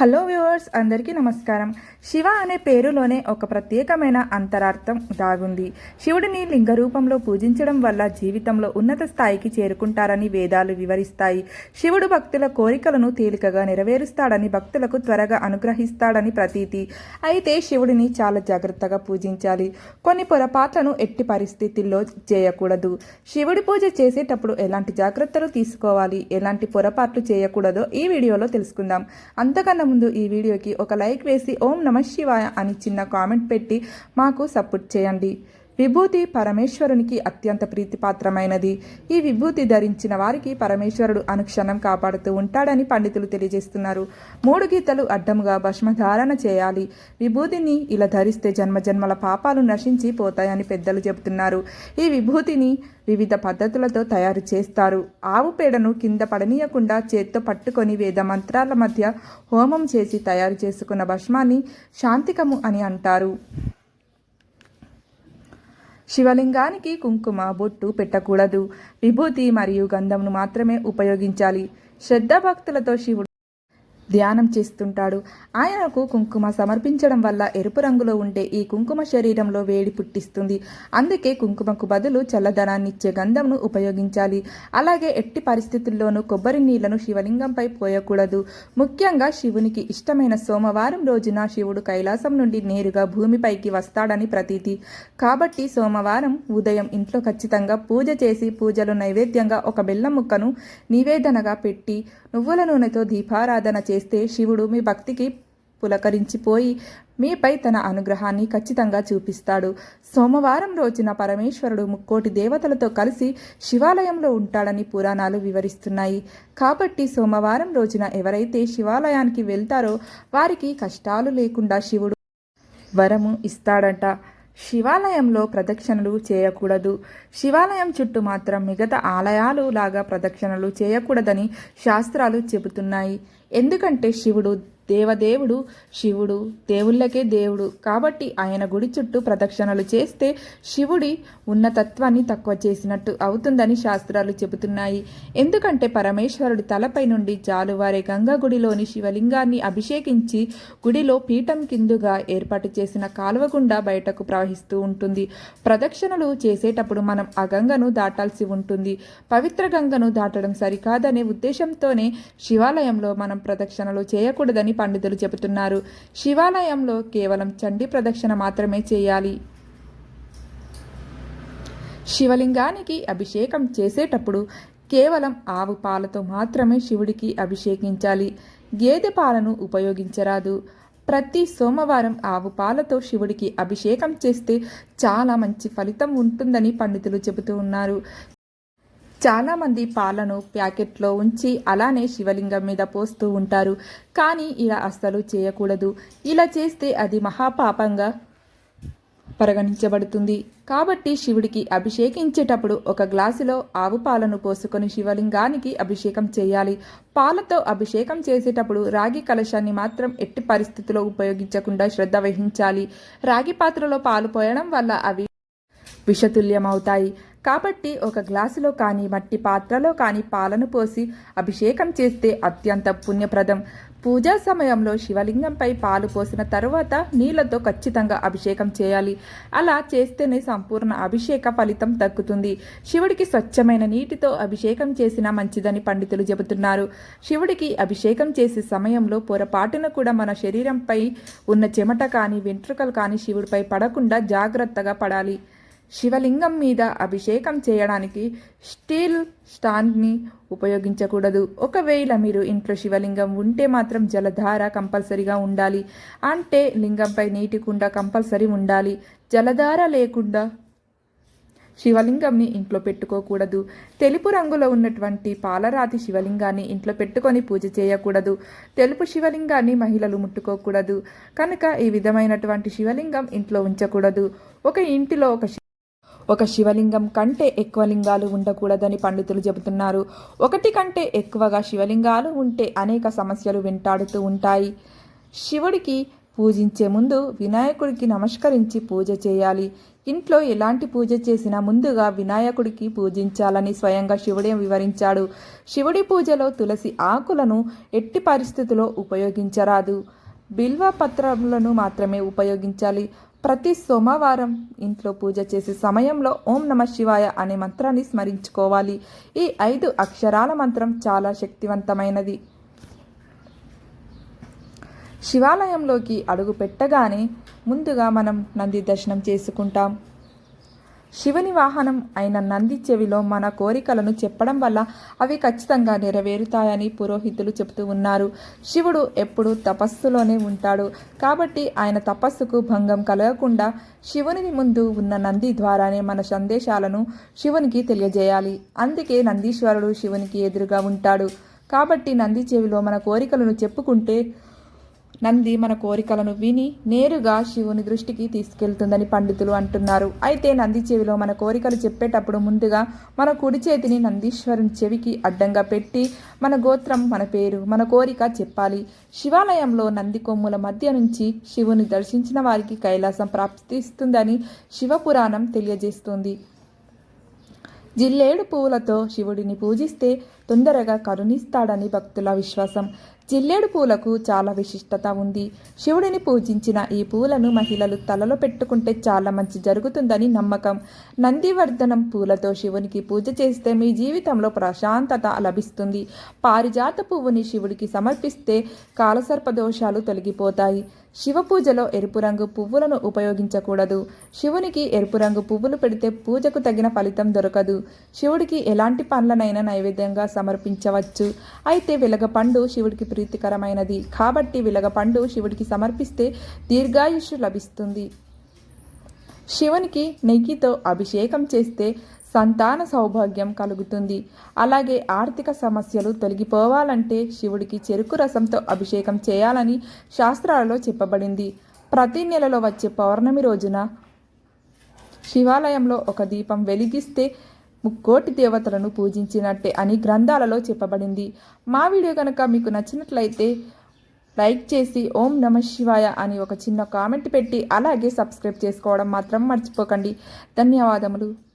Hello viewers అందరికీ నమస్కారం. శివ అనే పేరులోనే ఒక ప్రత్యేకమైన అంతరార్థం దాగుంది. శివుడిని లింగ రూపంలో పూజించడం వల్ల జీవితంలో ఉన్నత స్థాయికి చేరుకుంటారని వేదాలు వివరిస్తాయి. శివుడు భక్తుల కోరికలను తేలికగా నెరవేరుస్తాడని భక్తులకు త్వరగా అనుగ్రహిస్తాడని ప్రతీతి. అయితే శివుడిని చాలా జాగ్రత్తగా పూజించాలి. కొన్ని పొరపాట్లను ఎట్టి పరిస్థితుల్లో చేయకూడదు. శివుడి పూజ చేసేటప్పుడు ఎలాంటి జాగ్రత్తలు తీసుకోవాలి? ఎలాంటి పొరపాట్లు చేయకూడదో ఈ వీడియోలో తెలుసుకుందాం. అంతకన్నా ముందు ఈ వీడియోకి ఒక లైక్ వేసి ఓం నమ శివాయ అని చిన్న కామెంట్ పెట్టి మాకు సపోర్ట్ చేయండి. విభూతి పరమేశ్వరునికి అత్యంత ప్రీతిపాత్రమైనది. ఈ విభూతి ధరించిన వారికి పరమేశ్వరుడు అనుక్షణం కాపాడుతూ ఉంటాడని పండితులు తెలియజేస్తున్నారు. మూడు గీతలు అడ్డముగా భస్మధారణ చేయాలి. విభూతిని ఇలా ధరిస్తే జన్మజన్మల పాపాలు నశించి పోతాయని పెద్దలు చెబుతున్నారు. ఈ విభూతిని వివిధ పద్ధతులతో తయారు చేస్తారు. ఆవు పేడను కింద పడనీయకుండా చేత్తో పట్టుకొని వేద మంత్రాల మధ్య హోమం చేసి తయారు చేసుకున్న భస్మాన్ని శాంతికము అని అంటారు. శివలింగానికి కుంకుమ బొట్టు పెట్టకూడదు. విభూతి మరియు గంధంను మాత్రమే ఉపయోగించాలి. శ్రద్ధాభక్తులతో శివుడు ధ్యానం చేస్తుంటాడు. ఆయనకు కుంకుమ సమర్పించడం వల్ల ఎరుపు రంగులో ఉండే ఈ కుంకుమ శరీరంలో వేడి పుట్టిస్తుంది. అందుకే కుంకుమకు బదులు చల్లదనాన్నిచ్చే గంధంను ఉపయోగించాలి. అలాగే ఎట్టి పరిస్థితుల్లోనూ కొబ్బరి నీళ్ళను శివలింగంపై పోయకూడదు. ముఖ్యంగా శివునికి ఇష్టమైన సోమవారం రోజున శివుడు కైలాసం నుండి నేరుగా భూమిపైకి వస్తాడని ప్రతీతి. కాబట్టి సోమవారం ఉదయం ఇంట్లో ఖచ్చితంగా పూజ చేసి పూజలు నైవేద్యంగా ఒక బెల్లం ముక్కను నివేదనగా పెట్టి నువ్వుల నూనెతో దీపారాధన చేసి చేస్తే శివుడు మీ భక్తికి పులకరించిపోయి మీపై తన అనుగ్రహాన్ని ఖచ్చితంగా చూపిస్తాడు. సోమవారం రోజున పరమేశ్వరుడు ముక్కోటి దేవతలతో కలిసి శివాలయంలో ఉంటాడని పురాణాలు వివరిస్తున్నాయి. కాబట్టి సోమవారం రోజున ఎవరైతే శివాలయానికి వెళ్తారో వారికి కష్టాలు లేకుండా శివుడు వరము ఇస్తాడంట. శివాలయంలో ప్రదక్షిణలు చేయకూడదు. శివాలయం చుట్టూ మాత్రం మిగతా ఆలయాలు లాగా ప్రదక్షిణలు చేయకూడదని శాస్త్రాలు చెబుతున్నాయి. ఎందుకంటే శివుడు దేవదేవుడు శివుడు దేవుళ్ళకే దేవుడు. కాబట్టి ఆయన గుడి చుట్టూ ప్రదక్షిణలు చేస్తే శివుడి ఉన్నతత్వాన్ని తక్కువ చేసినట్టు అవుతుందని శాస్త్రాలు చెబుతున్నాయి. ఎందుకంటే పరమేశ్వరుడి తలపై నుండి జాలువారే గంగా గుడిలోని శివలింగాన్ని అభిషేకించి గుడిలో పీఠం కిందుగా ఏర్పాటు చేసిన కాలువ గుండా బయటకు ప్రవహిస్తూ ఉంటుంది. ప్రదక్షిణలు చేసేటప్పుడు మనం ఆ గంగను దాటాల్సి ఉంటుంది. పవిత్ర గంగను దాటడం సరికాదనే ఉద్దేశంతోనే శివాలయంలో మనం ప్రదక్షిణలు చేయకూడదని పండితులు చెబుతున్నారు. శివాలయంలో కేవలం చండీ ప్రదక్షిణ మాత్రమే చేయాలి. శివలింగానికి అభిషేకం చేసేటప్పుడు కేవలం ఆవు పాలతో మాత్రమే శివుడికి అభిషేకించాలి. గేదె పాలను ఉపయోగించరాదు. ప్రతి సోమవారం ఆవు పాలతో శివుడికి అభిషేకం చేస్తే చాలా మంచి ఫలితం ఉంటుందని పండితులు చెబుతూ ఉన్నారు. చాలామంది పాలను ప్యాకెట్లో ఉంచి అలానే శివలింగం మీద పోస్తూ ఉంటారు. కానీ ఇలా అస్సలు చేయకూడదు. ఇలా చేస్తే అది మహాపాపంగా పరిగణించబడుతుంది. కాబట్టి శివుడికి అభిషేకించేటప్పుడు ఒక గ్లాసులో ఆవు పాలను పోసుకొని శివలింగానికి అభిషేకం చేయాలి. పాలతో అభిషేకం చేసేటప్పుడు రాగి కలశాన్ని మాత్రం ఎట్టి పరిస్థితిలో ఉపయోగించకుండా శ్రద్ధ వహించాలి. రాగి పాత్రలో పాలు పోయడం వల్ల అవి విషతుల్యమవుతాయి. కాబట్టి ఒక గ్లాసులో కానీ మట్టి పాత్రలో కానీ పాలను పోసి అభిషేకం చేస్తే అత్యంత పుణ్యప్రదం. పూజా సమయంలో శివలింగంపై పాలు పోసిన తరువాత నీళ్ళతో ఖచ్చితంగా అభిషేకం చేయాలి. అలా చేస్తేనే సంపూర్ణ అభిషేక ఫలితం దక్కుతుంది. శివుడికి స్వచ్ఛమైన నీటితో అభిషేకం చేసిన మంచిదని పండితులు చెబుతున్నారు. శివుడికి అభిషేకం చేసే సమయంలో పొరపాటున కూడా మన శరీరంపై ఉన్న చెమట కానీ వెంట్రుకలు కానీ శివుడిపై పడకుండా జాగ్రత్తగా పడాలి. శివలింగం మీద అభిషేకం చేయడానికి స్టీల్ స్టాండ్ని ఉపయోగించకూడదు. ఒకవేళ మీరు ఇంట్లో శివలింగం ఉంటే మాత్రం జలధార కంపల్సరీగా ఉండాలి. అంటే లింగంపై నీటి కుండ కంపల్సరీ ఉండాలి. జలధార లేకుండా శివలింగంని ఇంట్లో పెట్టుకోకూడదు. తెలుపు రంగులో ఉన్నటువంటి పాలరాతి శివలింగాన్ని ఇంట్లో పెట్టుకొని పూజ చేయకూడదు. తెలుపు శివలింగాన్ని మహిళలు ముట్టుకోకూడదు. కనుక ఈ విధమైనటువంటి శివలింగం ఇంట్లో ఉంచకూడదు. ఒక ఇంటిలో ఒక ఒక శివలింగం కంటే ఎక్కువ లింగాలు ఉండకూడదని పండితులు చెబుతున్నారు. ఒకటి కంటే ఎక్కువగా శివలింగాలు ఉంటే అనేక సమస్యలు వెంటాడుతూ ఉంటాయి. శివుడికి పూజించే ముందు వినాయకుడికి నమస్కరించి పూజ చేయాలి. ఇంట్లో ఎలాంటి పూజ చేసినా ముందుగా వినాయకుడికి పూజించాలని స్వయంగా శివుడే వివరించాడు. శివుడి పూజలో తులసి ఆకులను ఎట్టి పరిస్థితుల్లో ఉపయోగించరాదు. బిల్వ పత్రములను మాత్రమే ఉపయోగించాలి. ప్రతి సోమవారం ఇంట్లో పూజ చేసే సమయంలో ఓం నమ శివాయ అనే మంత్రాన్ని స్మరించుకోవాలి. ఈ ఐదు అక్షరాల మంత్రం చాలా శక్తివంతమైనది. శివాలయంలోకి అడుగు పెట్టగానే ముందుగా మనం నంది దర్శనం చేసుకుంటాం. శివుని వాహనం అయిన నంది చెవిలో మన కోరికలను చెప్పడం వల్ల అవి ఖచ్చితంగా నెరవేరుతాయని పురోహితులు చెబుతూ ఉన్నారు. శివుడు ఎప్పుడూ తపస్సులోనే ఉంటాడు. కాబట్టి ఆయన తపస్సుకు భంగం కలగకుండా శివుని ముందు ఉన్న నంది ద్వారానే మన సందేశాలను శివునికి తెలియజేయాలి. అందుకే నందీశ్వరుడు శివునికి ఎదురుగా ఉంటాడు. కాబట్టి నంది చెవిలో మన కోరికలను చెప్పుకుంటే నంది మన కోరికలను విని నేరుగా శివుని దృష్టికి తీసుకెళ్తుందని పండితులు అంటున్నారు. అయితే నంది చెవిలో మన కోరికలు చెప్పేటప్పుడు ముందుగా మన కుడి చేతిని నందీశ్వరుని చెవికి అడ్డంగా పెట్టి మన గోత్రం మన పేరు మన కోరిక చెప్పాలి. శివాలయంలో నంది కొమ్ముల మధ్య నుంచి శివుని దర్శించిన వారికి కైలాసం ప్రాప్తిస్తుందని శివపురాణం తెలియజేస్తుంది. జిల్లేడు పువ్వులతో శివుడిని పూజిస్తే తొందరగా కరుణిస్తాడని భక్తుల విశ్వాసం. జిల్లేడు పూలకు చాలా విశిష్టత ఉంది. శివుడిని పూజించిన ఈ పూలను మహిళలు తలలో పెట్టుకుంటే చాలా మంచి జరుగుతుందని నమ్మకం. నందివర్ధనం పూలతో శివునికి పూజ చేస్తే మీ జీవితంలో ప్రశాంతత లభిస్తుంది. పారిజాత పువ్వుని శివుడికి సమర్పిస్తే కాలసర్ప దోషాలు తొలగిపోతాయి. శివ పూజలో ఎరుపు రంగు పువ్వులను ఉపయోగించకూడదు. శివునికి ఎరుపు రంగు పువ్వులు పెడితే పూజకు తగిన ఫలితం దొరకదు. శివుడికి ఎలాంటి పండ్లనైనా నైవేద్యంగా సమర్పించవచ్చు. అయితే వెలగపండు శివుడికి ప్రీతికరమైనది. కాబట్టి విలగపండు శివుడికి సమర్పిస్తే దీర్ఘాయుష్ లభిస్తుంది. శివునికి నెయ్యితో అభిషేకం చేస్తే సంతాన సౌభాగ్యం కలుగుతుంది. అలాగే ఆర్థిక సమస్యలు తొలగిపోవాలంటే శివుడికి చెరుకు రసంతో అభిషేకం చేయాలని శాస్త్రాలలో చెప్పబడింది. ప్రతి నెలలో వచ్చే పౌర్ణమి రోజున శివాలయంలో ఒక దీపం వెలిగిస్తే ముక్కోటి దేవతలను పూజించినట్టే అని గ్రంథాలలో చెప్పబడింది. మా వీడియో కనుక మీకు నచ్చినట్లయితే లైక్ చేసి ఓం నమ శివాయ అని ఒక చిన్న కామెంట్ పెట్టి అలాగే సబ్స్క్రైబ్ చేసుకోవడం మాత్రం మర్చిపోకండి. ధన్యవాదములు.